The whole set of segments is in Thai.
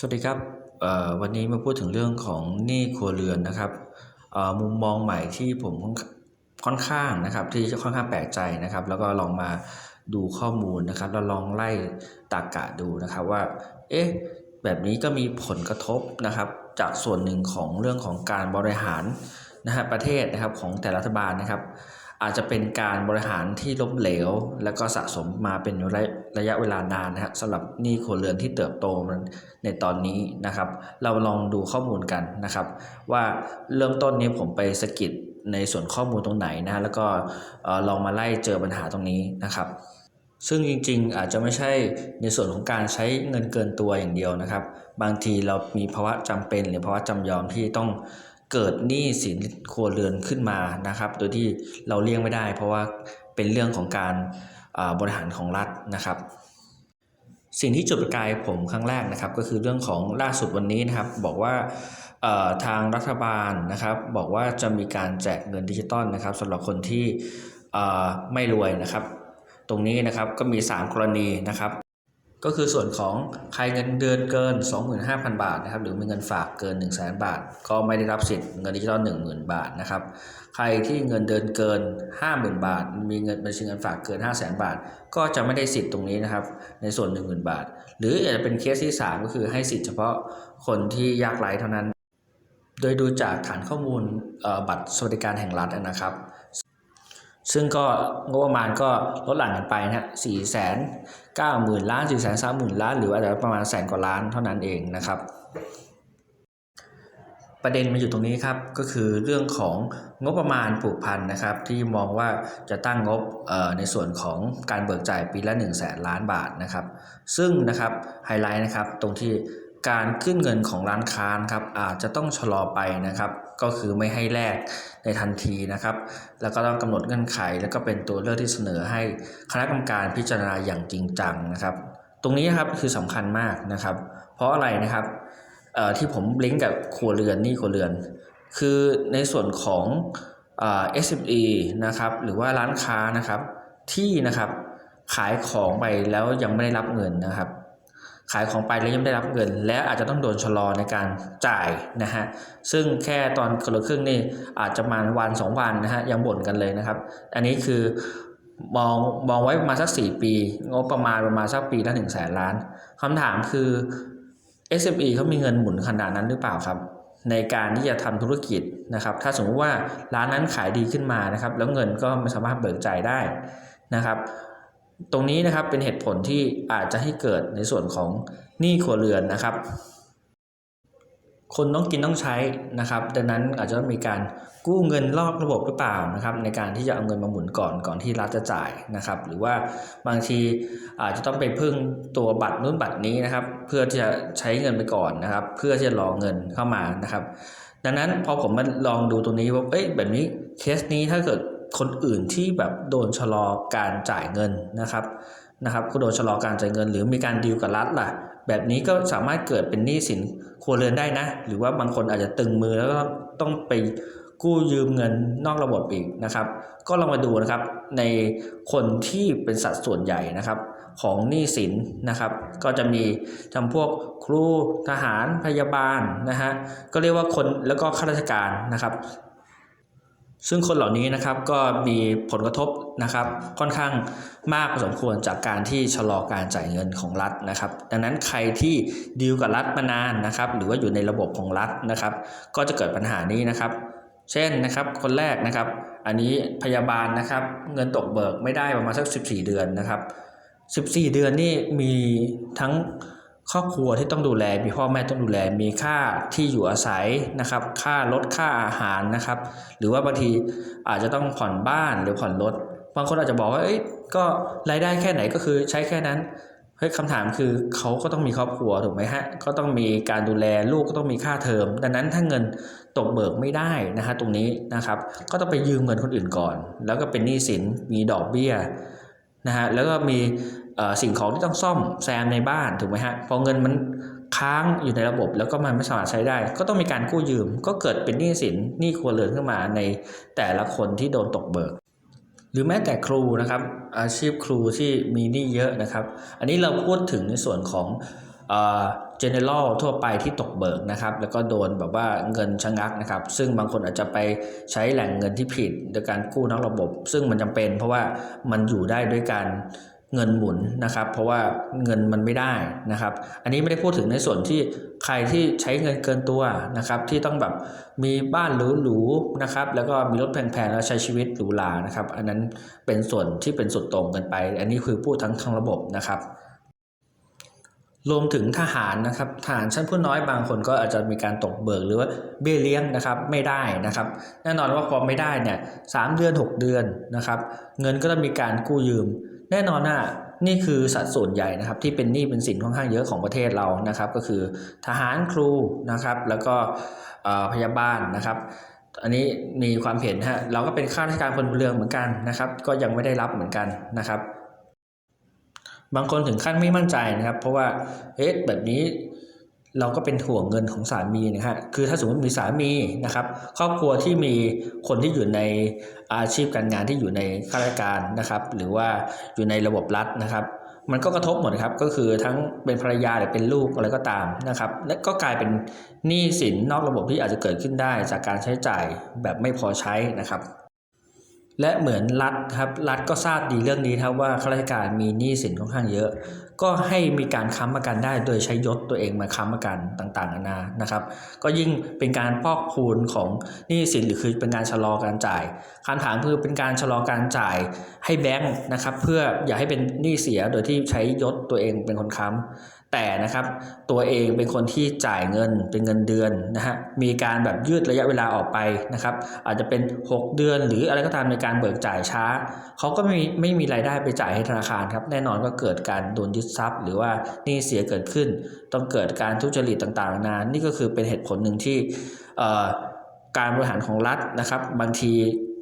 สวัสดีครับเอ่อวันนี้มาพูดถึงเรื่องของหนี้ครัวเรือนนะครับเอ่อมุมมองใหม่ที่ผมค่อนข้างนะครับที่จะค่อนข้างแปลกใจนะครับ แล้วก็ลองมาดูข้อมูลนะครับแล้วลองไล่ตรรกะดูนะครับว่า เอ๊ะแบบนี้ก็มีผลกระทบนะครับจากส่วนหนึ่งของเรื่องของการบริหารนะฮะประเทศนะครับของแต่รัฐบาลนะครับ อาจจะเป็นการบริหารที่ล้มเหลว แล้วก็สะสมมาเป็นระยะระยะเวลานานนะฮะสำหรับหนี้ครัวเรือนที่เติบโตมันในตอนนี้นะครับ เราลองดูข้อมูลกันนะครับ ว่าเริ่มต้นนี้ผมไปสกิดในส่วนข้อมูลตรงไหนนะฮะแล้วก็ลองมาไล่เจอปัญหาตรงนี้นะครับซึ่งจริงๆ อาจจะไม่ใช่ในส่วนของการใช้เงินเกินตัวอย่างเดียวนะครับ บางทีเรามีภาวะจำเป็นหรือภาวะจำยอมที่ต้อง เกิดหนี้สินครัวเรือนขึ้นมานะครับ โดยที่เราเลี่ยงไม่ได้ เพราะว่าเป็นเรื่องของการบริหารของรัฐนะครับ สิ่งที่จุดประกายผมครั้งแรกนะครับ ก็คือเรื่องของล่าสุดวันนี้นะครับ บอกว่าทางรัฐบาลนะครับ บอกว่าจะมีการแจกเงินดิจิตอลนะครับสำหรับคนที่ไม่รวยนะครับ ตรงนี้นะครับก็มี 3 กรณีนะครับ ก็คือส่วนของใครเงินเดือนเกิน 25,000 บาทนะครับหรือมีเงินฝากเกิน 1 0 0 0 0แบาท ก็ไม่ได้รับสิทธิ์เงินดิจิทัล10,000 บาทนะครับใครที่เงินเดือนเกิน 50,000 บาท มีเงินบัญชีเงินฝากเกิน 5 0 0 0 0 0 บาท ก็จะไม่ได้สิทธิ์ตรงนี้นะครับในส่วน 10,000 บาท หรืออาจจะเป็นเคสที่ 3 ก็คือให้สิทธิ์เฉพาะคนที่ยากไร้เท่านั้น โดยดูจากฐานข้อมูลบัตรสวัสดิการแห่งรัฐนะครับซึ่งก็งบประมาณก็ลดหลั่นกันไปนะฮะสี่แสน ก้าหมื่นล้านสี่แสนสามหมื่นล้าน หรืออาจจะประมาณแสนกว่าล้านเท่านั้นเองนะครับ ประเด็นมาอยู่ตรงนี้ครับก็คือเรื่องของงบประมาณผูกพันนะครับ ที่มองว่าจะตั้งงบในส่วนของการเบิกจ่ายปีละ1 0 0 0 0แสนล้านบาทนะครับ ซึ่งนะครับไฮไลท์นะครับตรงที่ การขึ้นเงินของร้านค้านครับอาจจะต้องชะลอไปนะครับ ก็คือไม่ให้แลกในทันทีนะครับ แล้วก็ต้องกำหนดเงื่อนไข แล้วก็เป็นตัวเลือกที่เสนอให้คณะกรรมการพิจารณาอย่างจริงจังนะครับ ตรงนี้ครับคือสำคัญมากนะครับ เพราะอะไรนะครับที่ผมลิงก์กับครัวเรือนนี่ครัวเรือน คือในส่วนของเอ่อ SME นะครับหรือว่าร้านค้านะครับที่นะครับขายของไปแล้วยังไม่ได้รับเงินนะครับ ขายของไปแล้วยังไม่ได้รับเงิน และอาจจะต้องโดนชะลอในการจ่ายนะฮะซึ่งแค่ตอนคนละครึ่งนี่อาจจะมาวันสองวันนะฮะยังบ่นกันเลยนะครับ อันนี้คือมองมองไว้ประมาณสักสี่ปี งบประมาณประมาณสักปีละหนึ่งแสนล้านคำถามคือ SME เขามีเงินหมุนขนาดนั้นหรือเปล่าครับในการที่จะทำธุรกิจนะครับ ถ้าสมมติว่าร้านนั้นขายดีขึ้นมานะครับ แล้วเงินก็ไม่สามารถเบิกจ่ายได้นะครับ ตรงนี้นะครับเป็นเหตุผลที่อาจจะให้เกิดในส่วนของหนี้ครัวเรือนนะครับ คนต้องกินต้องใช้นะครับ ดังนั้นอาจจะต้องมีการกู้เงินลอกระบบหรือเปล่านะครับ ในการที่จะเอาเงินมาหมุนก่อนก่อนที่รัฐจะจ่ายนะครับ หรือว่าบางทีอาจจะต้องไปพึ่งตัวบัตรนู้นบัตรนี้นะครับ เพื่อที่จะใช้เงินไปก่อนนะครับ เพื่อที่จะรอเงินเข้ามานะครับ ดังนั้นพอผมมาลองดูตรงนี้ว่าเอ้ยแบบนี้เคสนี้ถ้าเกิด คนอื่นที่แบบโดนชะลอการจ่ายเงินนะครับนะครับก็โดนชะลอการจ่ายเงิน หรือมีการดีลกับรัฐล่ะ แบบนี้ก็สามารถเกิดเป็นหนี้สินครัวเรือนได้นะ หรือว่าบางคนอาจจะตึงมือแล้วก็ต้องไปกู้ยืมเงินนอกระบบอีกนะครับ ก็ลองมาดูนะครับในคนที่เป็นสัดส่วนใหญ่นะครับของหนี้สินนะครับ ก็จะมีจำพวกครูทหารพยาบาลนะฮะก็เรียกว่าคนแล้วก็ข้าราชการนะครับ ซึ่งคนเหล่านี้นะครับก็มีผลกระทบนะครับค่อนข้างมากพอสมควรจากการที่ชะลอการจ่ายเงินของรัฐนะครับ ดังนั้นใครที่ดีลกับรัฐมานานนะครับหรือว่าอยู่ในระบบของรัฐนะครับ ก็จะเกิดปัญหานี้นะครับ เช่นนะครับคนแรกนะครับ อันนี้พยาบาลนะครับเงินตกเบิกไม่ได้ประมาณสัก 14 เดือนนะครับ 14 เดือนนี่มีทั้ง ครอบครัวที่ต้องดูแลมีพ่อแม่ต้องดูแลมีค่าที่อยู่อาศัยนะครับ ค่ารถค่าอาหารนะครับ หรือว่าบางทีอาจจะต้องผ่อนบ้านหรือผ่อนรถบางคนอาจจะบอกว่าเอ้ยก็รายได้แค่ไหนก็คือใช้แค่นั้นเฮ้ยคำถามคือเขาก็ต้องมีครอบครัวถูกไหมฮะก็ต้องมีการดูแลลูกก็ต้องมีค่าเทอม ดังนั้นถ้าเงินตกเบิกไม่ได้นะฮะตรงนี้นะครับ ก็ต้องไปยืมเงินคนอื่นก่อน แล้วก็เป็นหนี้สินมีดอกเบี้ยนะฮะแล้วก็มี สิ่งของที่ต้องซ่อมแซมในบ้านถูกไหมฮะพอเงินมันค้างอยู่ในระบบแล้วก็มันไม่สามารถใช้ได้ ก็ต้องมีการกู้ยืม ก็เกิดเป็นหนี้สินหนี้ครัวเรือนขึ้นมาในแต่ละคนที่โดนตกเบิก หรือแม้แต่ครูนะครับ อาชีพครูที่มีหนี้เยอะนะครับ อันนี้เราพูดถึงในส่วนของเออ general ทั่วไปที่ตกเบิกนะครับ แล้วก็โดนแบบว่าเงินชะงักนะครับ ซึ่งบางคนอาจจะไปใช้แหล่งเงินที่ผิดโดยการกู้นอกระบบ ซึ่งมันจำเป็นเพราะว่ามันอยู่ได้ด้วยการ เงินหมุนนะครับ เพราะว่าเงินมันไม่ได้นะครับ อันนี้ไม่ได้พูดถึงในส่วนที่ใครที่ใช้เงินเกินตัวนะครับ ที่ต้องแบบมีบ้านหรูๆนะครับ แล้วก็มีรถแพงๆแล้วใช้ชีวิตหรูหรานะครับ อันนั้นเป็นส่วนที่เป็นสุดต่งเกันไป อันนี้คือพูดทั้งทั้งระบบนะครับรวมถึงทหารนะครับทหารชั้นผู้น้อยบางคนก็อาจจะมีการตกเบิกหรือว่าเบี้ยเลี้ยงนะครับไม่ได้นะครับ แน่นอนว่าพอไม่ได้เนี่ยสามเดือน 6 เดือนนะครับ เงินก็ต้องมีการกู้ยืม แน่นอนนะนี่คือสัดส่วนใหญ่นะครับที่เป็นหนี้เป็นสินค่อนข้างเยอะของประเทศเรานะครับ ก็คือทหารครูนะครับ แล้วก็พยาบาลนะครับ อันนี้มีความเห็นฮะเราก็เป็นข้าราชการพลเรือนเหมือนกันนะครับ ก็ยังไม่ได้รับเหมือนกันนะครับ บางคนถึงขั้นไม่มั่นใจนะครับ เพราะว่าเอ๊ะแบบนี้ เราก็เป็นห่วงเงินของสามีนะฮะ คือถ้าสมมติมีสามีนะครับ ครอบครัวที่มีคนที่อยู่ในอาชีพการงานที่อยู่ในข้าราชการนะครับ หรือว่าอยู่ในระบบรัฐนะครับ มันก็กระทบหมดครับ ก็คือทั้งเป็นภรรยาหรือเป็นลูกอะไรก็ตามนะครับ และก็กลายเป็นหนี้สินนอกระบบที่อาจจะเกิดขึ้นได้จากการใช้จ่ายแบบไม่พอใช้นะครับ และเหมือนรัฐครับรัฐก็ทราบดีเรื่องนี้ครับว่าข้าราชการมีหนี้สินค่อนข้างเยอะ ก็ให้มีการค้ำประกันได้โดยใช้ยศตัวเองมาค้ำประกันต่างๆนานานะครับ ก็ยิ่งเป็นการพอกพูนของหนี้สินหรือคือเป็นการชะลอการจ่ายคำถามคือเป็นการชะลอการจ่ายให้แบงค์นะครับ เพื่ออย่าให้เป็นหนี้เสียโดยที่ใช้ยศตัวเองเป็นคนค้ำ แต่นะครับตัวเองเป็นคนที่จ่ายเงินเป็นเงินเดือนนะฮะมีการแบบยืดระยะเวลาออกไปนะครับอาจจะเป็น 6 เดือนหรืออะไรก็ตามในการเบิกจ่ายช้าเขาก็ไม่มีไม่มีรายได้ไปจ่ายให้ธนาคารครับแน่นอนก็เกิดการโดนยึดทรัพย์ หรือว่านี้เสียเกิดขึ้น ต้องเกิดการทุจริตต่างๆนานนี่ก็คือเป็นเหตุผลหนึ่งที่การบริหารของรัฐนะครับบางที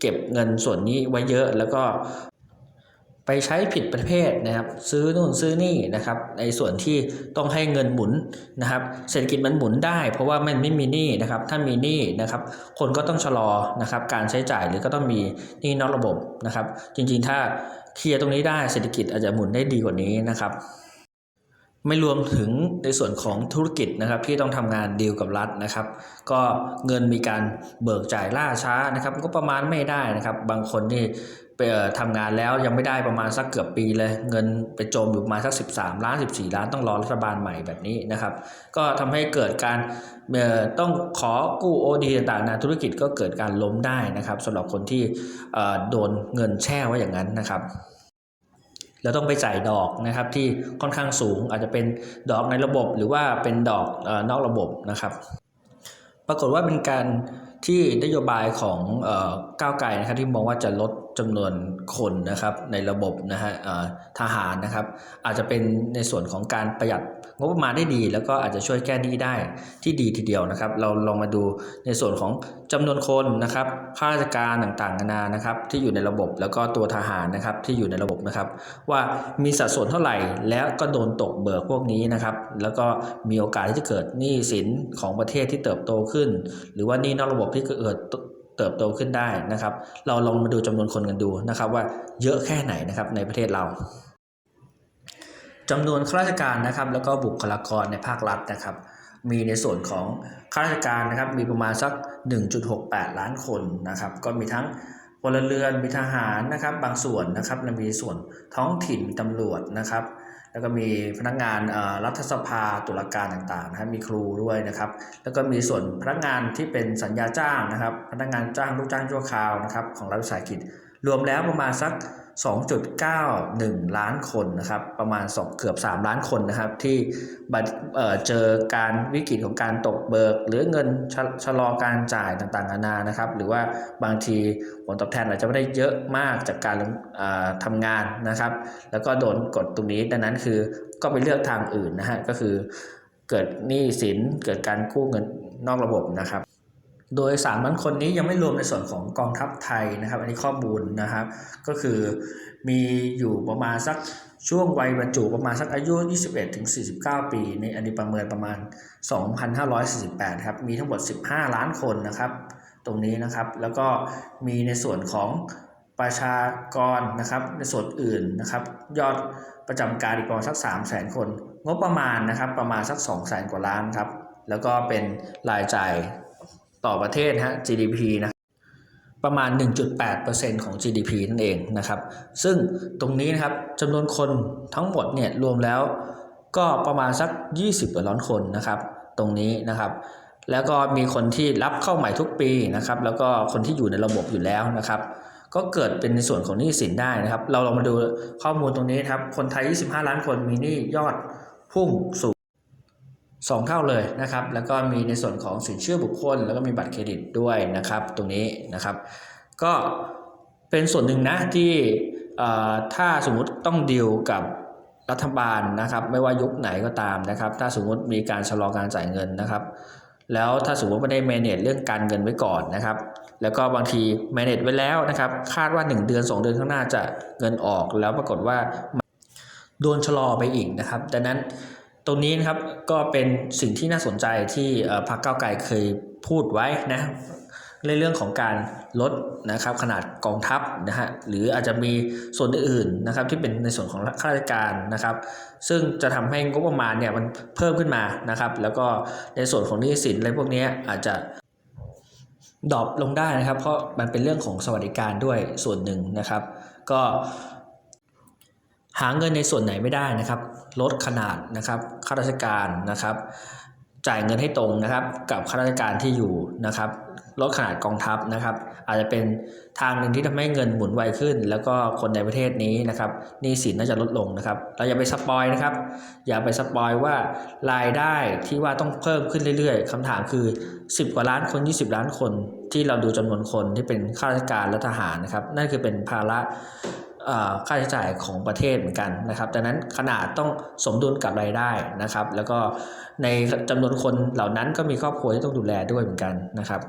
เก็บเงินส่วนนี้ไว้เยอะแล้วก็ ไปใช้ผิดประเภทนะครับ ซื้อนู่นซื้อนี่นะครับในส่วนที่ต้องให้เงินหมุนนะครับ เศรษฐกิจมันหมุนได้ เพราะว่ามันไม่มีหนี้นะครับ ถ้ามีหนี้นะครับ คนก็ต้องชะลอนะครับ การใช้จ่ายหรือก็ต้องมีหนี้นอกระบบนะครับ จริงๆ ถ้าเคลียร์ตรงนี้ได้เศรษฐกิจอาจจะหมุนได้ดีกว่านี้นะครับ ไม่รวมถึงในส่วนของธุรกิจนะครับที่ต้องทำงานดีลกับรัฐนะครับ ก็เงินมีการเบิกจ่ายล่าช้านะครับ ก็ประมาณไม่ได้นะครับ บางคนที่ไปทำงานแล้วยังไม่ได้ประมาณสักเกือบปีเลย เงินไปจมอยู่ประมาณสัก 13 ล้าน 14 ล้านต้องรอรัฐบาลใหม่แบบนี้นะครับ ก็ทำให้เกิดการเอ่อต้องขอกู้โอดีต่างๆนะธุรกิจก็เกิดการล้มได้นะครับสำหรับคนที่เอ่อโดนเงินแช่ไว้อย่างนั้นนะครับ เราต้องไปจ่ายดอกนะครับที่ค่อนข้างสูงอาจจะเป็นดอกในระบบ หรือว่าเป็นดอกนอกระบบนะครับ ปรากฏว่าเป็นการที่นโยบายของก้าวไกลนะครับที่มองว่าจะลดจำนวนคนนะครับในระบบนะฮะทหารนะครับ อาจจะเป็นในส่วนของการประหยัด งบประมาณได้ดี แล้วก็อาจจะช่วยแก้หนี้ได้ที่ดีทีเดียวนะครับ เราลองมาดูในส่วนของจำนวนคนนะครับข้าราชการต่างๆนานานะครับ ที่อยู่ในระบบแล้วก็ตัวทหารนะครับที่อยู่ในระบบนะครับ ว่ามีสัดส่วนเท่าไหร่ แล้วก็โดนตกเบิกพวกนี้นะครับ แล้วก็มีโอกาสที่จะเกิดหนี้สินของประเทศที่เติบโตขึ้น หรือว่าหนี้นอกระบบที่เกิดเติบโตขึ้นได้นะครับ เราลองมาดูจำนวนคนกันดูนะครับ ว่าเยอะแค่ไหนนะครับในประเทศเรา จำนวนข้าราชการนะครับ แล้วก็บุคลากรในภาครัฐนะครับ มีในส่วนของข้าราชการนะครับมีประมาณสัก 1.68 ล้านคนนะครับ ก็มีทั้งพลเรือนมีทหารนะครับ บางส่วนนะครับและมีส่วนท้องถิ่นตำรวจนะครับ แล้วก็มีพนักงานรัฐสภาตุลาการต่างๆนะครับมีครูด้วยนะครับ แล้วก็มีส่วนพนักงานที่เป็นสัญญาจ้างนะครับ พนักงานจ้างลูกจ้างชั่วคราวนะครับของรัฐวิสาหกิจ รวมแล้วประมาณสัก 2.91 ล้านคนนะครับ ประมาณ2เกือบ 3 ล้านคนนะครับ ที่เจอการวิกฤตของการตกเบิก หรือเงินชะชะลอการจ่ายต่างๆนานานะครับ หรือว่าบางทีผลตอบแทนอาจจะไม่ได้เยอะมากจากการทำงานนะครับ แล้วก็โดนกดตรงนี้ดังนั้นคือก็ไปเลือกทางอื่นนะฮะก็คือเกิดหนี้สินเกิดการกู้เงินนอกระบบนะครับ โดย3ล้านคนนี้ยังไม่รวมในส่วนของกองทัพไทยนะครับ อันนี้ข้อมูลนะครับ ก็คือมีอยู่ประมาณสักช่วงวัยบรรจุประมาณสักอายุ 21ถึง49 ปีในอันนี้ประเมินประมาณ 2,548 ครับ มีทั้งหมด 15 ล้านคนนะครับ ตรงนี้นะครับ แล้วก็มีในส่วนของประชากรนะครับ ในส่วนอื่นนะครับ ยอดประจำการอีกประมาณสัก 3 0 0 0 0 0 คน งบประมาณนะครับประมาณสัก 2 0 0แสนกว่าล้านครับ แล้วก็เป็นรายจ่าย ต่อประเทศนะฮะ GDP นะประมาณ 1.8%ของ GDP นั่นเองนะครับ ซึ่งตรงนี้นะครับจำนวนคนทั้งหมดเนี่ยรวมแล้วก็ประมาณสัก 20กว่าล้านคนนะครับ ตรงนี้นะครับ แล้วก็มีคนที่รับเข้าใหม่ทุกปีนะครับ แล้วก็คนที่อยู่ในระบบอยู่แล้วนะครับ ก็เกิดเป็นในส่วนของหนี้สินได้นะครับ เราลองมาดูข้อมูลตรงนี้ครับ คนไทย 25 ล้านคนมีหนี้ยอดพุ่งสูง สองเท่าเลยนะครับ แล้วก็มีในส่วนของสินเชื่อบุคคล แล้วก็มีบัตรเครดิตด้วยนะครับ ตรงนี้นะครับ ก็เป็นส่วนหนึ่งนะที่ถ้าสมมุติต้องดีลกับรัฐบาลนะครับ ไม่ว่ายุคไหนก็ตามนะครับ ถ้าสมมุติมีการชะลอการจ่ายเงินนะครับ แล้วถ้าสมมติไม่ได้ manage เรื่องการเงินไว้ก่อนนะครับ แล้วก็บางที manage ไว้แล้วนะครับ คาดว่า 1 เดือน 2 เดือนข้างหน้าจะเงินออก แล้วปรากฏว่าโดนชะลอไปอีกนะครับ ดังนั้น ตรงนี้นะครับก็เป็นสิ่งที่น่าสนใจที่พรรคก้าไกลเคยพูดไว้นะในเรื่องของการลดนะครับขนาดกองทัพนะฮะหรืออาจจะมีส่วนอื่นนะครับที่เป็นในส่วนของข้าราชการนะครับ ซึ่งจะทำให้งบประมาณเนี่ยมันเพิ่มขึ้นมานะครับ แล้วก็ในส่วนของหนี้สินอะไรพวกนี้อาจจะดรอปลงได้นะครับ เพราะมันเป็นเรื่องของสวัสดิการด้วยส่วนหนึ่งนะครับ ก็หาเงินในส่วนไหนไม่ได้นะครับ ลดขนาดนะครับข้าราชการนะครับ จ่ายเงินให้ตรงนะครับ กับข้าราชการที่อยู่นะครับลดขนาดกองทัพนะครับ อาจจะเป็นทางหนึ่งที่ทำให้เงินหมุนไวขึ้น แล้วก็คนในประเทศนี้นะครับหนี้สินน่าจะลดลงนะครับ เราอย่าไปสปอยนะครับ อย่าไปสปอยว่ารายได้ที่ว่าต้องเพิ่มขึ้นเรื่อยๆคำถามคือ 10 กว่าล้านคน 20 ล้านคนที่เราดูจำนวนคนที่เป็นข้าราชการและทหารนะครับ นั่นคือเป็นภาระ ค่าใช้จ่ายของประเทศเหมือนกันนะครับดังนั้นขนาดต้องสมดุลกับรายได้นะครับ แล้วก็ในจำนวนคนเหล่านั้นก็มีครอบครัวที่ต้องดูแลด้วยเหมือนกันนะครับ